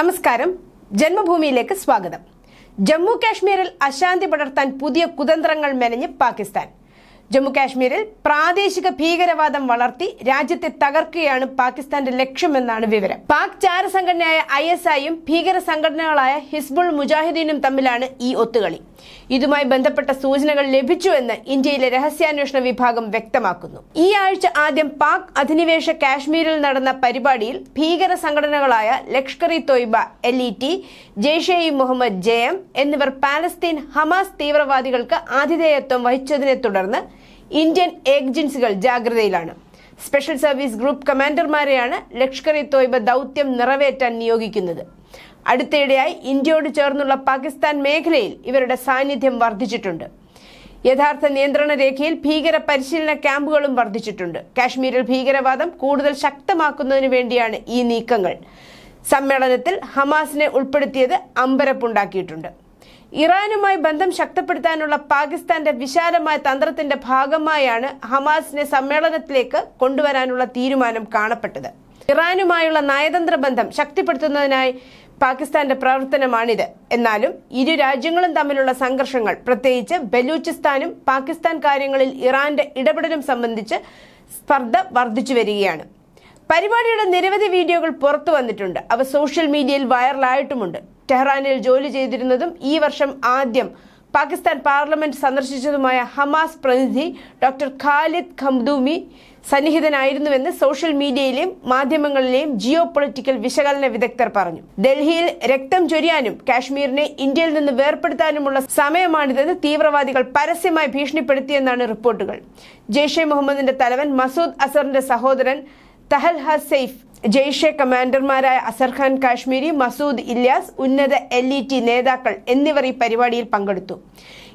നമസ്കാരം. ജന്മഭൂമിയിലേക്ക് സ്വാഗതം. ജമ്മു കാശ്മീരിൽ അശാന്തി പടർത്താൻ പുതിയ കുതന്ത്രങ്ങൾ മെനഞ്ഞ് പാകിസ്ഥാൻ. ജമ്മു കാശ്മീരിൽ പ്രാദേശിക ഭീകരവാദം വളർത്തി രാജ്യത്തെ തകർക്കുകയാണ് പാകിസ്ഥാന്റെ ലക്ഷ്യമെന്നാണ് വിവരം. പാക് ചാര സംഘടനയായ ഐ എസ് ഐയും ഭീകര സംഘടനകളായ ഹിസ്ബുൾ മുജാഹിദീനും തമ്മിലാണ് ഈ ഒത്തുകളി. ഇതുമായി ബന്ധപ്പെട്ട സൂചനകൾ ലഭിച്ചുവെന്ന് ഇന്ത്യയിലെ രഹസ്യാന്വേഷണ വിഭാഗം വ്യക്തമാക്കുന്നു. ഈ ആഴ്ച ആദ്യം പാക് അധിനിവേശ കാശ്മീരിൽ നടന്ന പരിപാടിയിൽ ഭീകര സംഘടനകളായ Lashkar e Taiba L E T Jaish e Mohammed J M എന്നിവർ പാലസ്തീൻ ഹമാസ് തീവ്രവാദികൾക്ക് ആതിഥേയത്വം വഹിച്ചതിനെ തുടർന്ന് ഇന്ത്യൻ ഏജൻസികൾ ജാഗ്രതയിലാണ്. സ്പെഷ്യൽ സർവീസ് ഗ്രൂപ്പ് കമാൻഡർമാരെയാണ് ലഷ്കർ ഇ തോയ്ബ ദൗത്യം നിറവേറ്റാൻ നിയോഗിക്കുന്നത്. അടുത്തിടെയായി ഇന്ത്യയോട് ചേർന്നുള്ള പാകിസ്ഥാൻ മേഖലയിൽ ഇവരുടെ സാന്നിധ്യം വർദ്ധിച്ചിട്ടുണ്ട്. യഥാർത്ഥ നിയന്ത്രണ രേഖയിൽ ഭീകര പരിശീലന ക്യാമ്പുകളും വർദ്ധിച്ചിട്ടുണ്ട്. കാശ്മീരിൽ ഭീകരവാദം കൂടുതൽ ശക്തമാക്കുന്നതിന് വേണ്ടിയാണ് ഈ നീക്കങ്ങൾ. സമ്മേളനത്തിൽ ഹമാസിനെ ഉൾപ്പെടുത്തിയത് അമ്പരപ്പുണ്ടാക്കിയിട്ടുണ്ട്. ഇറാനുമായി ബന്ധം ശക്തപ്പെടുത്താനുള്ള പാകിസ്ഥാന്റെ വിശാലമായ തന്ത്രത്തിന്റെ ഭാഗമായാണ് ഹമാസിനെ സമ്മേളനത്തിലേക്ക് കൊണ്ടുവരാനുള്ള തീരുമാനം കാണപ്പെട്ടത്. ഇറാനുമായുള്ള നയതന്ത്ര ബന്ധം ശക്തിപ്പെടുത്തുന്നതിനായി പാകിസ്ഥാന്റെ പ്രവർത്തനമാണിത്. എന്നാലും ഇരു രാജ്യങ്ങളും തമ്മിലുള്ള സംഘർഷങ്ങൾ പ്രത്യേകിച്ച് ബലൂചിസ്ഥാനും പാകിസ്ഥാൻ കാര്യങ്ങളിൽ ഇറാന്റെ ഇടപെടലും സംബന്ധിച്ച് സ്പർദ്ധ വർദ്ധിച്ചു വരികയാണ്. പരിപാടിയുടെ നിരവധി വീഡിയോകൾ പുറത്തു വന്നിട്ടുണ്ട്. അവ സോഷ്യൽ മീഡിയയിൽ വൈറലായിട്ടുമുണ്ട്. ടെഹ്റാനിൽ ജോലി ചെയ്തിരുന്നതും ഈ വർഷം ആദ്യം പാകിസ്ഥാൻ പാർലമെന്റ് സന്ദർശിച്ചതുമായ ഹമാസ് പ്രതിനിധി ഡോക്ടർ ഖാലിദ് ഖംദൂമി സന്നിഹിതനായിരുന്നുവെന്ന് സോഷ്യൽ മീഡിയയിലെയും മാധ്യമങ്ങളിലെയും ജിയോ പൊളിറ്റിക്കൽ വിശകലന വിദഗ്ധർ പറഞ്ഞു. ഡൽഹിയിൽ രക്തം ചൊരിയാനും കാശ്മീരിനെ ഇന്ത്യയിൽ നിന്ന് വേർപെടുത്താനുമുള്ള സമയമാണിതെന്ന് തീവ്രവാദികൾ പരസ്യമായി ഭീഷണിപ്പെടുത്തിയെന്നാണ് റിപ്പോർട്ടുകൾ. ജെയ്ഷെ മുഹമ്മദിന്റെ തലവൻ മസൂദ് അസറിന്റെ സഹോദരൻ തഹൽ ഹസൈഫ് ജെയ്ഷെ കമാൻഡർമാരായ അസർഖാൻ കാശ്മീരി മസൂദ് ഇല്യാസ് ഉന്നത എൽ ഇ ടി നേതാക്കൾ എന്നിവർ ഈ പരിപാടിയിൽ പങ്കെടുത്തു.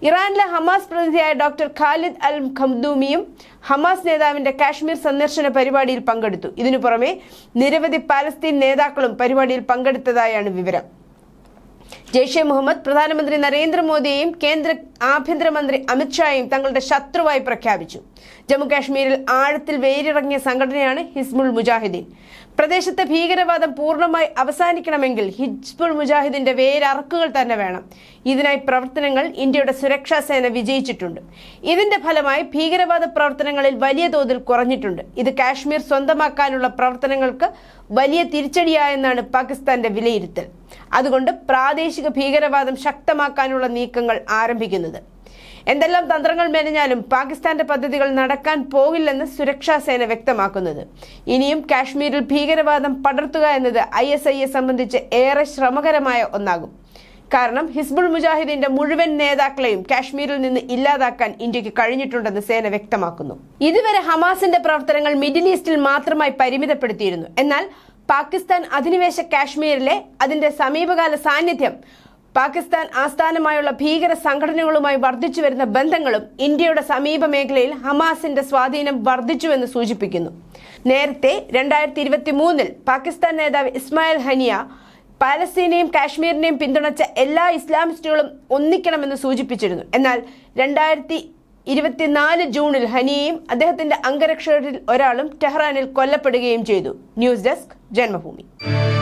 ഇറാനിലെ ഹമാസ് പ്രതിനിധിയായ ഡോക്ടർ ഖാലിദ് അൽ ഖംദൂമിയും ഹമാസ് നേതാവിന്റെ കാശ്മീർ സന്ദർശന പരിപാടിയിൽ പങ്കെടുത്തു. ഇതിനു പുറമെ നിരവധി പാലസ്തീൻ നേതാക്കളും പരിപാടിയിൽ പങ്കെടുത്തതായാണ് വിവരം. ജെയ്ഷെ മുഹമ്മദ് പ്രധാനമന്ത്രി നരേന്ദ്രമോദിയെയും കേന്ദ്ര ആഭ്യന്തരമന്ത്രി അമിത്ഷായെയും തങ്ങളുടെ ശത്രുവായി പ്രഖ്യാപിച്ചു. ജമ്മുകാശ്മീരിൽ ആഴത്തിൽ വേരിറങ്ങിയ സംഘടനയാണ് ഹിസ്ബുൾ മുജാഹിദ്ദീൻ പ്രദേശത്തെ ഭീകരവാദം പൂർണമായി അവസാനിക്കണമെങ്കിൽ ഹിസ്ബുൾ മുജാഹിദിന്റെ വേരറക്കുകൾ തന്നെ വേണം. ഇതിനായി പ്രവർത്തനങ്ങൾ ഇന്ത്യയുടെ സുരക്ഷാ സേന വിജയിച്ചിട്ടുണ്ട്. ഇതിന്റെ ഫലമായി ഭീകരവാദ പ്രവർത്തനങ്ങളിൽ വലിയ തോതിൽ കുറഞ്ഞിട്ടുണ്ട്. ഇത് കാശ്മീർ സ്വന്തമാക്കാനുള്ള പ്രവർത്തനങ്ങൾക്ക് വലിയ തിരിച്ചടിയായെന്നാണ് പാകിസ്ഥാന്റെ വിലയിരുത്തൽ. അതുകൊണ്ട് പ്രാദേശിക ഭീകരവാദം ശക്തമാക്കാനുള്ള നീക്കങ്ങൾ ആരംഭിക്കുന്നത്. എന്തെല്ലാം തന്ത്രങ്ങൾ മെനഞ്ഞാലും പാകിസ്ഥാന്റെ പദ്ധതികൾ നടക്കാൻ പോകില്ലെന്ന് സുരക്ഷാ സേന വ്യക്തമാക്കുന്നത്. ഇനിയും കാശ്മീരിൽ ഭീകരവാദം പടർത്തുക എന്നത് ഐ എസ് ഐയെ സംബന്ധിച്ച് ഏറെ ശ്രമകരമായ ഒന്നാകും. കാരണം ഹിസ്ബുൾ മുജാഹിദിന്റെ മുഴുവൻ നേതാക്കളെയും കാശ്മീരിൽ നിന്ന് ഇല്ലാതാക്കാൻ ഇന്ത്യയ്ക്ക് കഴിഞ്ഞിട്ടുണ്ടെന്ന് സേന വ്യക്തമാക്കുന്നു. ഇതുവരെ ഹമാസിന്റെ പ്രവർത്തനങ്ങൾ മിഡിൽ ഈസ്റ്റിൽ മാത്രമായി പരിമിതപ്പെടുത്തിയിരുന്നു. എന്നാൽ പാകിസ്ഥാൻ അധിനിവേശ കാശ്മീരിലെ അതിന്റെ സമീപകാല സാന്നിധ്യം പാകിസ്ഥാൻ ആസ്ഥാനമായുള്ള ഭീകര സംഘടനകളുമായി വർദ്ധിച്ചു വരുന്ന ബന്ധങ്ങളും ഇന്ത്യയുടെ സമീപ മേഖലയിൽ ഹമാസിന്റെ സ്വാധീനം വർദ്ധിച്ചുവെന്ന് സൂചിപ്പിക്കുന്നു. നേരത്തെ രണ്ടായിരത്തി ഇരുപത്തി മൂന്നിൽ പാകിസ്ഥാൻ നേതാവ് ഇസ്മായിൽ ഹനിയ പാലസ്തീനെയും കാശ്മീരിനെയും പിന്തുണച്ച എല്ലാ ഇസ്ലാമിസ്റ്റുകളും ഒന്നിക്കണമെന്ന് സൂചിപ്പിച്ചിരുന്നു. എന്നാൽ രണ്ടായിരത്തി ഇരുപത്തിനാല് ജൂണിൽ ഹനിയയും അദ്ദേഹത്തിന്റെ അംഗരക്ഷകരിൽ ഒരാളും ടെഹ്റാനിൽ കൊല്ലപ്പെടുകയും ചെയ്തു. ന്യൂസ് ഡെസ്ക് जन्मभूमि।